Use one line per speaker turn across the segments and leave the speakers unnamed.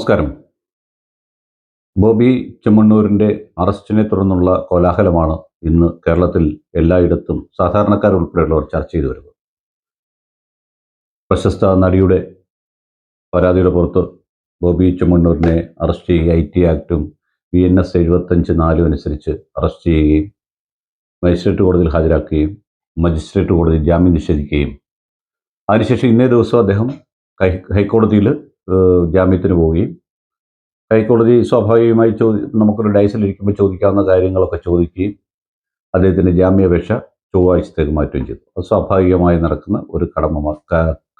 നമസ്കാരം. ബോബി ചെമ്മണ്ണൂരിന്റെ അറസ്റ്റിനെ തുടർന്നുള്ള കോലാഹലമാണ് ഇന്ന് കേരളത്തിൽ എല്ലായിടത്തും സാധാരണക്കാരുൾപ്പെടെയുള്ളവർ ചർച്ച ചെയ്തു വരുന്നത്. പ്രശസ്ത നടിയുടെ പരാതിയുടെ പുറത്ത് ബോബി ചെമ്മണ്ണൂരിനെ അറസ്റ്റ് ചെയ്യുക ഐ ടി ആക്ടും ബി എൻ എസ് എഴുപത്തഞ്ച് നാലും അനുസരിച്ച് അറസ്റ്റ് ചെയ്യുകയും മജിസ്ട്രേറ്റ് കോടതിയിൽ ഹാജരാക്കുകയും മജിസ്ട്രേറ്റ് കോടതി ജാമ്യം നിഷേധിക്കുകയും. അതിനുശേഷം ഇന്നേ ദിവസം അദ്ദേഹം ഹൈക്കോടതിയിൽ ജാമ്യത്തിന് പോവുകയും. ഹൈക്കോടതി സ്വാഭാവികമായി ചോദി നമുക്കൊരു ഡയസിലിരിക്കുമ്പോൾ ചോദിക്കാവുന്ന കാര്യങ്ങളൊക്കെ ചോദിക്കുകയും അദ്ദേഹത്തിന്റെ ജാമ്യാപേക്ഷ ചൊവ്വാഴ്ചത്തേക്ക് മാറ്റുകയും ചെയ്തു. അത് സ്വാഭാവികമായി നടക്കുന്ന ഒരു കടമ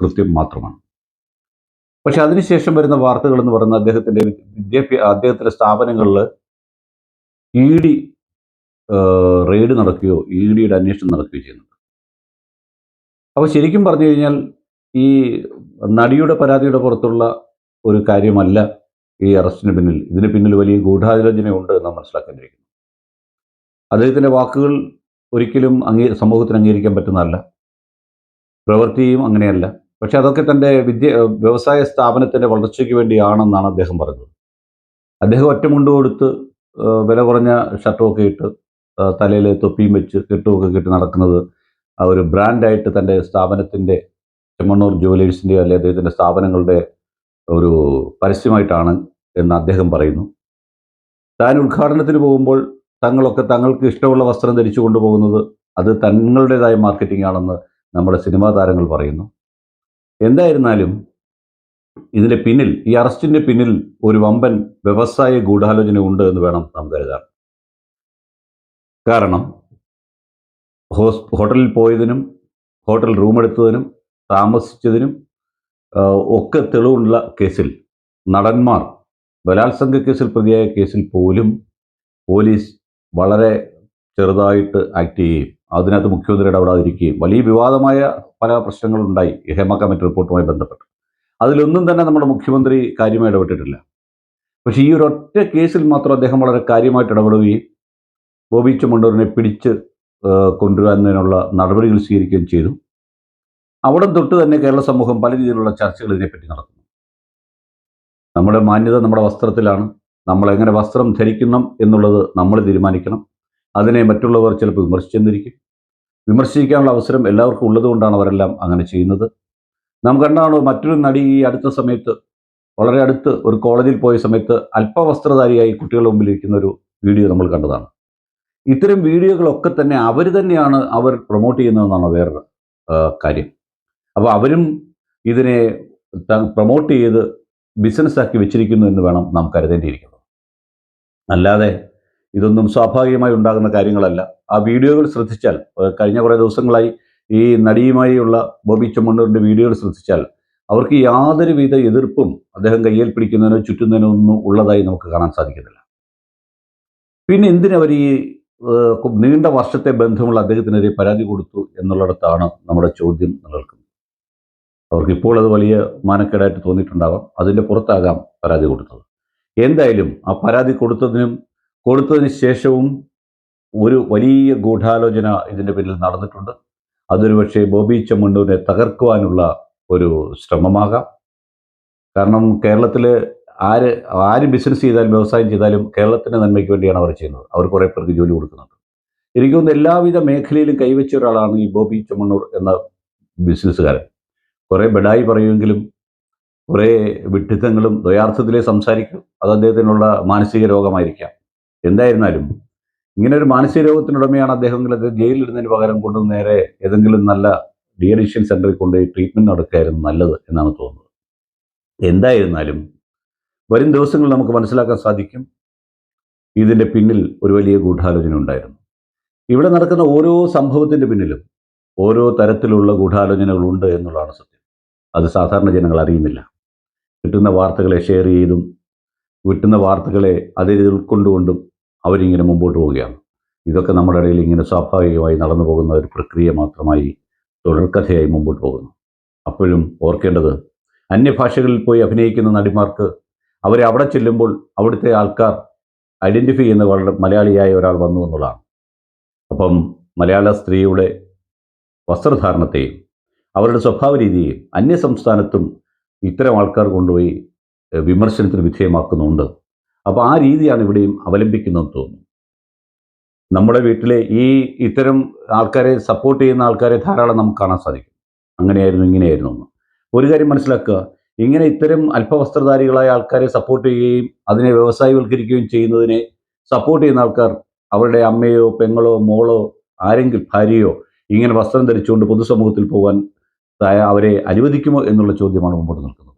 കൃത്യം മാത്രമാണ്. പക്ഷെ അതിനുശേഷം വരുന്ന വാർത്തകൾ എന്ന് പറയുന്നത് അദ്ദേഹത്തിന്റെ വിദ്യാഭ്യാസ അദ്ദേഹത്തിന്റെ സ്ഥാപനങ്ങളിൽ ഇ ഡി റെയ്ഡ് നടക്കുകയോ ഇ ഡിയുടെ അന്വേഷണം നടക്കുകയോ ചെയ്യുന്നുണ്ട്. അപ്പോൾ ശരിക്കും പറഞ്ഞു കഴിഞ്ഞാൽ ഈ നടിയുടെ പരാതിയുടെ പുറത്തുള്ള ഒരു കാര്യമല്ല ഈ അറസ്റ്റിന് പിന്നിൽ. ഇതിന് പിന്നിൽ വലിയ ഗൂഢാലോചനയുണ്ട് എന്ന് മനസ്സിലാക്കേണ്ടിയിരിക്കുന്നു. അദ്ദേഹത്തിന്റെ വാക്കുകൾ ഒരിക്കലും അംഗീ സമൂഹത്തിന് അംഗീകരിക്കാൻ പറ്റുന്നതല്ല. പ്രവൃത്തിയും അങ്ങനെയല്ല. പക്ഷെ അതൊക്കെ തന്റെ വിദ്യ വ്യവസായ സ്ഥാപനത്തിന്റെ വളർച്ചയ്ക്ക് വേണ്ടിയാണെന്നാണ് അദ്ദേഹം പറഞ്ഞത്. അദ്ദേഹം ഒറ്റമുണ്ട് കൊടുത്ത് ആ, വില കുറഞ്ഞ ഷർട്ടുമൊക്കെ ഇട്ട് തലയിൽ തൊപ്പിയും വെച്ച് കെട്ടുമൊക്കെ കെട്ടി നടക്കുന്നത് ആ ഒരു ബ്രാൻഡായിട്ട് തന്റെ സ്ഥാപനത്തിന്റെ ചെമ്മണ്ണൂർ ജുവലേഴ്സിന്റെയോ അല്ലെങ്കിൽ അദ്ദേഹത്തിന്റെ സ്ഥാപനങ്ങളുടെ ഒരു പരസ്യമായിട്ടാണ് എന്ന് അദ്ദേഹം പറയുന്നു. താൻ ഉദ്ഘാടനത്തിന് പോകുമ്പോൾ തങ്ങളൊക്കെ തങ്ങൾക്ക് ഇഷ്ടമുള്ള വസ്ത്രം ധരിച്ചു കൊണ്ടുപോകുന്നത് അത് തങ്ങളുടേതായ മാർക്കറ്റിംഗ് ആണെന്ന് നമ്മുടെ സിനിമാ താരങ്ങൾ പറയുന്നു. എന്തായിരുന്നാലും ഇതിന്റെ പിന്നിൽ ഈ അറസ്റ്റിന്റെ പിന്നിൽ ഒരു വമ്പൻ വ്യവസായ ഗൂഢാലോചന ഉണ്ട് എന്ന് വേണം നാം കരുതാൻ. കാരണം ഹോസ് ഹോട്ടലിൽ പോയതിനും ഹോട്ടൽ റൂം എടുത്തതിനും താമസിച്ചതിനും ഒക്കെ തെളിവുള്ള കേസിൽ നടന്മാർ ബലാത്സംഗ കേസിൽ പ്രതിയായ കേസിൽ പോലും പോലീസ് വളരെ ചെറുതായിട്ട് ആക്ട് ചെയ്യുകയും അതിനകത്ത് മുഖ്യമന്ത്രി ഇടപെടാതിരിക്കുകയും വലിയ വിവാദമായ പല പ്രശ്നങ്ങളുണ്ടായി. ഹേമ കമ്മിറ്റി റിപ്പോർട്ടുമായി ബന്ധപ്പെട്ട്. അതിലൊന്നും തന്നെ നമ്മുടെ മുഖ്യമന്ത്രി കാര്യമായി ഇടപെട്ടിട്ടില്ല. പക്ഷേ ഈ ഒരൊറ്റ കേസിൽ മാത്രം അദ്ദേഹം വളരെ കാര്യമായിട്ട് ഇടപെടുകയും ബോബി ചുമണ്ടൂരിനെ പിടിച്ച് കൊണ്ടുവരുന്നതിനുള്ള നടപടികൾ സ്വീകരിക്കുകയും ചെയ്തു. അവിടെ തൊട്ട് തന്നെ കേരള സമൂഹം പല രീതിയിലുള്ള ചർച്ചകൾ ഇതിനെപ്പറ്റി നടക്കുന്നു നമ്മുടെ മാന്യത നമ്മുടെ വസ്ത്രത്തിലാണ്. നമ്മൾ എങ്ങനെ വസ്ത്രം ധരിക്കണം എന്നുള്ളത് നമ്മൾ തീരുമാനിക്കണം. അതിനെ മറ്റുള്ളവർ ചിലപ്പോൾ വിമർശിച്ചെന്നിരിക്കും. വിമർശിക്കാനുള്ള അവസരം എല്ലാവർക്കും ഉള്ളതുകൊണ്ടാണ് അവരെല്ലാം അങ്ങനെ ചെയ്യുന്നത്. നാം കണ്ടാണ് മറ്റൊരു നടി ഈ അടുത്ത സമയത്ത് വളരെ അടുത്ത് ഒരു കോളേജിൽ പോയ സമയത്ത് അല്പവസ്ത്രധാരിയായി കുട്ടികളുടെ മുമ്പിൽ ഇരിക്കുന്ന ഒരു വീഡിയോ നമ്മൾ കണ്ടതാണ്. ഇത്തരം വീഡിയോകളൊക്കെ തന്നെ അവർ തന്നെയാണ് അവർ പ്രൊമോട്ട് ചെയ്യുന്നതെന്നാണ് വേറൊരു കാര്യം. അപ്പോൾ അവരും ഇതിനെ പ്രൊമോട്ട് ചെയ്ത് ബിസിനസ്സാക്കി വെച്ചിരിക്കുന്നു എന്ന് വേണം നാം കരുതേണ്ടിയിരിക്കുന്നത് അല്ലാതെ ഇതൊന്നും സ്വാഭാവികമായി ഉണ്ടാകുന്ന കാര്യങ്ങളല്ല. ആ വീഡിയോകൾ ശ്രദ്ധിച്ചാൽ കഴിഞ്ഞ കുറേ ദിവസങ്ങളായി ഈ നടിയുമായുള്ള ബോബി ചുമണ്ണൂരിന്റെ വീഡിയോകൾ ശ്രദ്ധിച്ചാൽ അവർക്ക് യാതൊരുവിധ എതിർപ്പും അദ്ദേഹം കയ്യിൽ പിടിക്കുന്നതിനോ ചുറ്റുന്നതിനോ ഒന്നും ഉള്ളതായി നമുക്ക് കാണാൻ സാധിക്കുന്നില്ല. പിന്നെ എന്തിനവർ ഈ നീണ്ട വർഷത്തെ ബന്ധമുള്ള അദ്ദേഹത്തിനെതിരെ പരാതി കൊടുത്തു എന്നുള്ളിടത്താണ് നമ്മുടെ ചോദ്യം നിലനിൽക്കുന്നത്. അവർക്ക് ഇപ്പോൾ അത് വലിയ മാനക്കേടായിട്ട് തോന്നിയിട്ടുണ്ടാവാം. അതിന്റെ പുറത്താകാം പരാതി കൊടുത്തത്. എന്തായാലും ആ പരാതി കൊടുത്തതിനും കൊടുത്തതിന് ശേഷവും ഒരു വലിയ ഗൂഢാലോചന ഇതിന്റെ പിന്നിൽ നടന്നിട്ടുണ്ട്. അതൊരു പക്ഷേ ബോബി ചെമ്മണ്ണൂരിനെ തകർക്കുവാനുള്ള ഒരു ശ്രമമാകാം. കാരണം കേരളത്തിൽ ആര് ആര് ബിസിനസ് ചെയ്താലും വ്യവസായം ചെയ്താലും കേരളത്തിന്റെ നന്മയ്ക്ക് വേണ്ടിയാണ് അവർ ചെയ്യുന്നത്. അവർ കുറേ പേർക്ക് ജോലി കൊടുക്കുന്നുണ്ട്. എനിക്ക് തോന്നുന്നു എല്ലാവിധ മേഖലയിലും കൈവച്ച ഒരാളാണ് ഈ ബോബി ചെമ്മണ്ണൂർ എന്ന ബിസിനസ്സുകാരൻ. കുറേ ബഡായി പറയുമെങ്കിലും കുറേ വിഡ്ഢിത്തങ്ങളും ദ്വയാർത്ഥത്തിലേ സംസാരിക്കും. അത് അദ്ദേഹത്തിനുള്ള മാനസിക രോഗമായിരിക്കാം. എന്തായിരുന്നാലും ഇങ്ങനെ ഒരു മാനസിക രോഗത്തിനുടമയാണ് അദ്ദേഹം ജയിലിലിരുന്നതിന് പകരം കൊണ്ട് നേരെ ഏതെങ്കിലും നല്ല ഡി അഡിക്ഷൻ സെന്ററിൽ കൊണ്ടുപോയി ട്രീറ്റ്മെന്റ് നടക്കുകയായിരുന്നു നല്ലത് എന്നാണ് തോന്നുന്നത്. എന്തായിരുന്നാലും വരും ദിവസങ്ങളിൽ നമുക്ക് മനസ്സിലാക്കാൻ സാധിക്കും. ഇതിന്റെ പിന്നിൽ ഒരു വലിയ ഗൂഢാലോചന ഉണ്ടായിരുന്നു. ഇവിടെ നടക്കുന്ന ഓരോ സംഭവത്തിന്റെ പിന്നിലും ഓരോ തരത്തിലുള്ള ഗൂഢാലോചനകളുണ്ട് എന്നുള്ളതാണ് സത്യം. അത് സാധാരണ ജനങ്ങൾ അറിയുന്നില്ല. കിട്ടുന്ന വാർത്തകളെ ഷെയർ ചെയ്തും കിട്ടുന്ന വാർത്തകളെ അതിൽ ഉൾക്കൊണ്ടുകൊണ്ടും അവരിങ്ങനെ മുമ്പോട്ട് പോവുകയാണ്. ഇതൊക്കെ നമ്മുടെ ഇടയിൽ ഇങ്ങനെ സ്വാഭാവികമായി നടന്നു പോകുന്ന ഒരു പ്രക്രിയ മാത്രമായി തുടർക്കഥയായി മുമ്പോട്ട് പോകുന്നു. അപ്പോഴും ഓർക്കേണ്ടത് അന്യഭാഷകളിൽ പോയി അഭിനയിക്കുന്ന നടിമാർക്ക് അവരെ അവിടെ ചെല്ലുമ്പോൾ അവിടുത്തെ ആൾക്കാർ ഐഡന്റിഫൈ ചെയ്യുന്ന വളരെ മലയാളിയായ ഒരാൾ വന്നു എന്നുള്ളതാണ്. അപ്പം മലയാള സ്ത്രീയുടെ വസ്ത്രധാരണത്തെയും അവരുടെ സ്വഭാവ രീതിയെ അന്യ സംസ്ഥാനത്തും ഇത്തരം ആൾക്കാർ കൊണ്ടുപോയി വിമർശനത്തിന് വിധേയമാക്കുന്നുണ്ട്. അപ്പോൾ ആ രീതിയാണ് ഇവിടെയും അവലംബിക്കുന്നതെന്ന് തോന്നുന്നു. നമ്മുടെ വീട്ടിലെ ഈ ഇത്തരം ആൾക്കാരെ സപ്പോർട്ട് ചെയ്യുന്ന ആൾക്കാരെ ധാരാളം നമുക്ക് കാണാൻ സാധിക്കും. അങ്ങനെയായിരുന്നു ഇങ്ങനെയായിരുന്നു എന്ന്. ഒരു കാര്യം മനസ്സിലാക്കുക ഇങ്ങനെ ഇത്തരം അല്പവസ്ത്രധാരികളായ ആൾക്കാരെ സപ്പോർട്ട് ചെയ്യുകയും അതിനെ വ്യവസായവൽക്കരിക്കുകയും ചെയ്യുന്നതിനെ സപ്പോർട്ട് ചെയ്യുന്ന ആൾക്കാർ അവരുടെ അമ്മയോ പെങ്ങളോ മോളോ ആരെങ്കിലും ഭാര്യയോ ഇങ്ങനെ വസ്ത്രം ധരിച്ചുകൊണ്ട് പൊതുസമൂഹത്തിൽ പോകാൻ അവരെ അനുവദിക്കുമോ എന്നുള്ള ചോദ്യമാണ് മുമ്പോട്ട് നിൽക്കുന്നത്.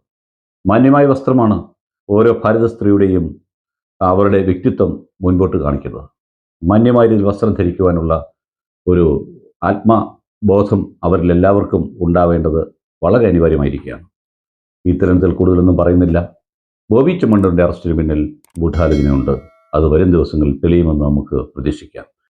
മാന്യമായ വസ്ത്രമാണ് ഓരോ ഭാരത സ്ത്രീയുടെയും അവരുടെ വ്യക്തിത്വം മുൻപോട്ട് കാണിക്കുന്നത്. മാന്യമായ രീതിയിൽ വസ്ത്രം ധരിക്കുവാനുള്ള ഒരു ആത്മബോധം അവരിൽ എല്ലാവർക്കും ഉണ്ടാവേണ്ടത് വളരെ അനിവാര്യമായിരിക്കുകയാണ്. ഇത്തരത്തിൽ കൂടുതലൊന്നും പറയുന്നില്ല. ബോബി ചുമണ്ടറിന്റെ അറസ്റ്റിന് പിന്നിൽ ഗൂഢാലോചനയുണ്ട് അത് വരും ദിവസങ്ങളിൽ തെളിയുമെന്ന് നമുക്ക് പ്രതീക്ഷിക്കാം.